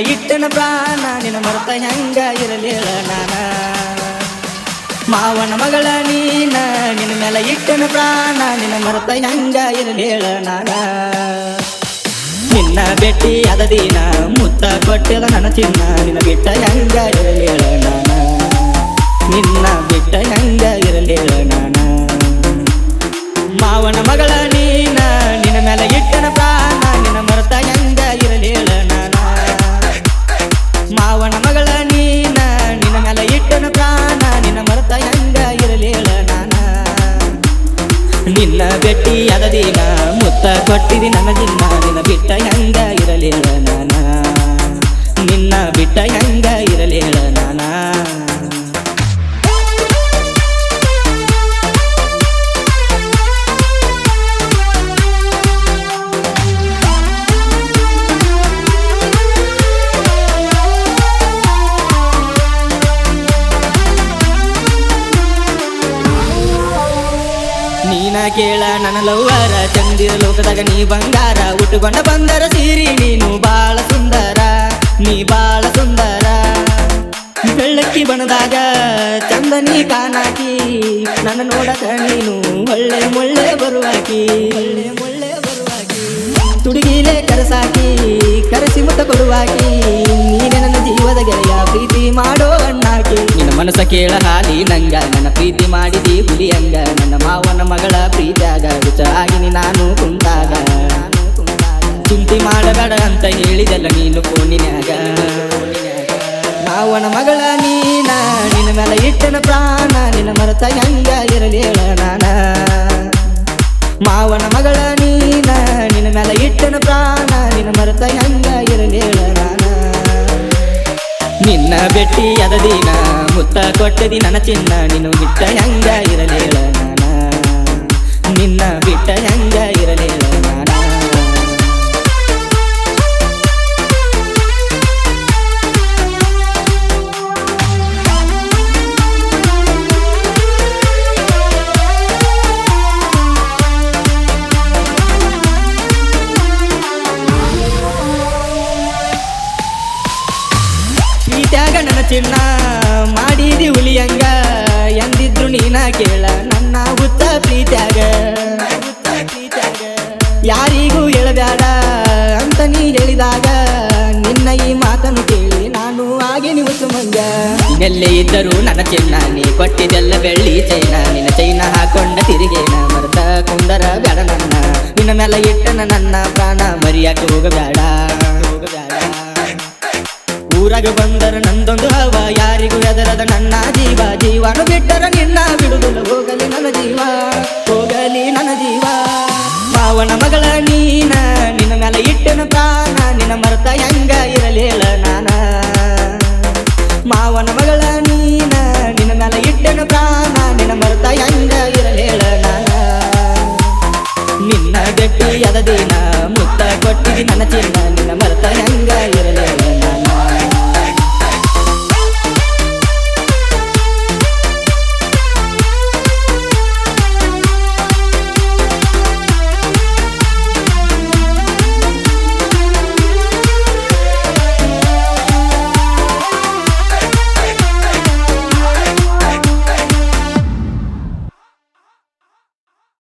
ಇಟ್ಟನ ಪ್ರಾಣ, ನಿನ್ನ ಮರತ ಹೆಂಗ ಇರಲಿಲ್ಲ ನಾನ. ಮಾವನ ಮಗಳ ನೀನ, ನಿನ್ನ ಮೇಲೆ ಇಟ್ಟನ ಪ್ರಾಣ, ನಿನ್ನ ಮರತ ಹೆಂಗ ಇರಲಿಲ್ಲ ನಾನ. ನಿನ್ನ ಬೆಟ್ಟಿ ಅದ ದಿನ, ಮುತ್ತ ಕೊಟ್ಟಿದ ನನ್ನ ಚಿನ್ನ, ನಿನ್ನ ಬಿಟ್ಟ ಹೆಂಗ ಇರಲಿಲ್ಲ ನಾನ. ನಿನ್ನ ಬಿಟ್ಟ ಹೆಂಗ ಇರಲಿಲ್ಲ ನಾನ. ಮಾವನ ಮಗಳ ನೀನ ನಿನ್ನ ಬೆಟ್ಟಿ ಅದ ದಿನ ಮುತ್ತ ಕೊಟ್ಟಿದಿ ನನ್ನ ದಿನ ನಿನ್ನ ಬಿಟ್ಟ ಹೆಂಗ ನೀನ ಕೇಳ ನನ್ನ ಲವ್ವರ, ಚಂದಿರ ಲೋಕದಾಗ ನೀ ಬಂಗಾರ, ಉಟ್ಟುಕೊಂಡ ಬಂದರ ಸೀರಿ ನೀನು ಬಾಳ ಸುಂದರ, ನೀ ಬಾಳ ಸುಂದರ. ಬೆಳ್ಳಕ್ಕಿ ಬಣದಾಗ ಚಂದ ನೀ ಕಾಣಾಕಿ ನನ್ನ ನೋಡಕ ನೀನು ಒಳ್ಳೆ ಮುಳ್ಳೆ ಬರುವಾಕಿ ಒಳ್ಳೆ ಮುಳ್ಳೆ ಬರುವಾಕಿ. ತುಡುಗಿಲೆ ಕರೆಸಾಕಿ, ಕರೆಸಿ ಮುತ್ತ ಕೊಡುವಾಕಿ ಮನಸ್ಸ ಕೇಳ ಹಾಲಿ ನಂಗ. ನನ್ನ ಪ್ರೀತಿ ಮಾಡಿದಿ ಹುಲಿ ಹಂಗ ನನ್ನ ಮಾವನ ಮಗಳ ಪ್ರೀತಿಯಾಗ ಆಗಿ ನಾನು ಕುಂತಾಗ ಚಿಂತೆ ಮಾಡಬೇಡ ಅಂತ ಹೇಳಿದಲ್ಲ ನೀನು ಫೋನಿನ್ಯಾಗ. ಮಾವನ ಮಗಳ ನೀನ, ನಿನ್ನ ಮೇಲೆ ಇಟ್ಟನ ಪ್ರಾಣ, ನಿನ್ನ ಮರತ ಹೆಂಗ ಇರಲಿ ನಾನ. ಮಾವನ ಮಗಳ ನೀನ, ನಿನ್ನ ಮೇಲೆ ಇಟ್ಟನ ಪ್ರಾಣ, ನಿನ್ನ ಮರತ ಹೆಂಗ ಇರಲಿ ನಾನ. ನಿನ್ನ ಬೆಟ್ಟಿ ಅದ ದಿನ ಮುತ್ತ ಕೊಟ್ಟದಿ ನನ್ನ ಚಿನ್ನ, ನೀನು ಬಿಟ್ಟ ಹೆಂಗ ಇರಲಿಲ್ಲ ನಾನ? ನಿನ್ನ ಬಿಟ್ಟ ಹೆಂಗ ಇರಲಿಲ್ಲ ನನ್ನ ಚಿನ್ನ. ಮಾಡಿದಿ ಹುಲಿಯಂಗ ಎಂದಿದ್ರು ನೀನ ಕೇಳ, ನನ್ನ ಹುತ್ತ ಪ್ರೀತ್ಯಾಗ. ಯಾರಿಗೂ ಹೇಳಬೇಡ ಅಂತ ನೀ ಹೇಳಿದಾಗ, ನಿನ್ನ ಈ ಮಾತನ್ನು ಕೇಳಿ ನಾನು ಹಾಗೆ ನೀವು ಸುಮಂಗ ಎಲ್ಲೇ ಇದ್ದರೂ ನನ್ನ ಚಿನ್ನ, ನೀ ಕೊಟ್ಟಿದ್ದೆಲ್ಲ ಬೆಳ್ಳಿ ಚೈನ. ನಿನ್ನ ಚೈನ ಹಾಕೊಂಡ ತಿರುಗೇನ, ಮರ್ತ ಕುಂದರ ಬೇಡ ನನ್ನ. ನಿನ್ನ ಮೇಲೆ ಇಟ್ಟನ ನನ್ನ ಪ್ರಾಣ ಮರಿಯಾಕೆ ಹೋಗಬೇಡ ಹೋಗಬೇಡ. ಊರಾಗ ಬಂದರ ನಂದೊಂದು ಹವ. ಯಾರಿಗೂ ಎದರದ ನನ್ನ ಜೀವ. ಜೀವನು ಬಿಟ್ಟರ ನಿನ್ನ ಬಿಡುದಿಲ್ಲ ಹೋಗಲಿ ನನ್ನ ಜೀವ. ಹೋಗಲಿ ನನ್ನ ಜೀವ. ಮಾವನ ಮಗಳ ನೀನ, ನಿನ್ನ ಮೇಲೆ ಇಟ್ಟನ ಪ್ರಾಣ. ನಿನ್ನ ಮರತ ಹೆಂಗ ಇರಲಿಲ್ಲ ನಾನ. ಮಾವನ ಮಗಳ ನೀನ, ನಿನ್ನ ಮೇಲೆ ಇಟ್ಟನ ಪ್ರಾಣ. ನಿನ್ನ ಮರತ ಹೆಂಗ ಇರಲಿಲ್ಲ ನಾನ. ನಿನ್ನ ಗಟ್ಟಿ ಅದ ದಿನ, ಮುತ್ತ ಕೊಟ್ಟಿದಿ ನನ್ನ ಚಿನ್ನ.